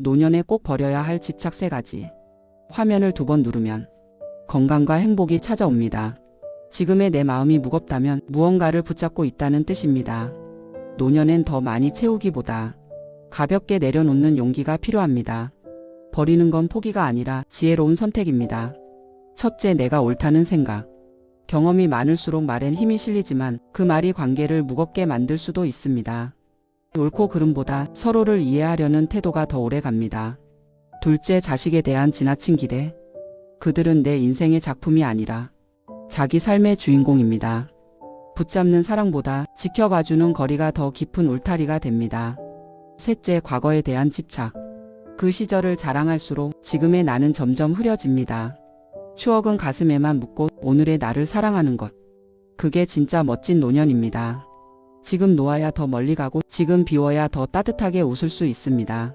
노년에 꼭 버려야 할 집착 세 가지. 화면을 두 번 누르면 건강과 행복이 찾아옵니다. 지금의 내 마음이 무겁다면 무언가를 붙잡고 있다는 뜻입니다. 노년엔 더 많이 채우기보다 가볍게 내려놓는 용기가 필요합니다. 버리는 건 포기가 아니라 지혜로운 선택입니다. 첫째, 내가 옳다는 생각. 경험이 많을수록 말엔 힘이 실리지만 그 말이 관계를 무겁게 만들 수도 있습니다. 옳고 그름보다 서로를 이해하려는 태도가 더 오래 갑니다. 둘째, 자식에 대한 지나친 기대. 그들은 내 인생의 작품이 아니라 자기 삶의 주인공입니다. 붙잡는 사랑보다 지켜봐주는 거리가 더 깊은 울타리가 됩니다. 셋째, 과거에 대한 집착. 그 시절을 자랑할수록 지금의 나는 점점 흐려집니다. 추억은 가슴에만 묻고 오늘의 나를 사랑하는 것. 그게 진짜 멋진 노년입니다. 지금 놓아야 더 멀리 가고 지금 비워야 더 따뜻하게 웃을 수 있습니다.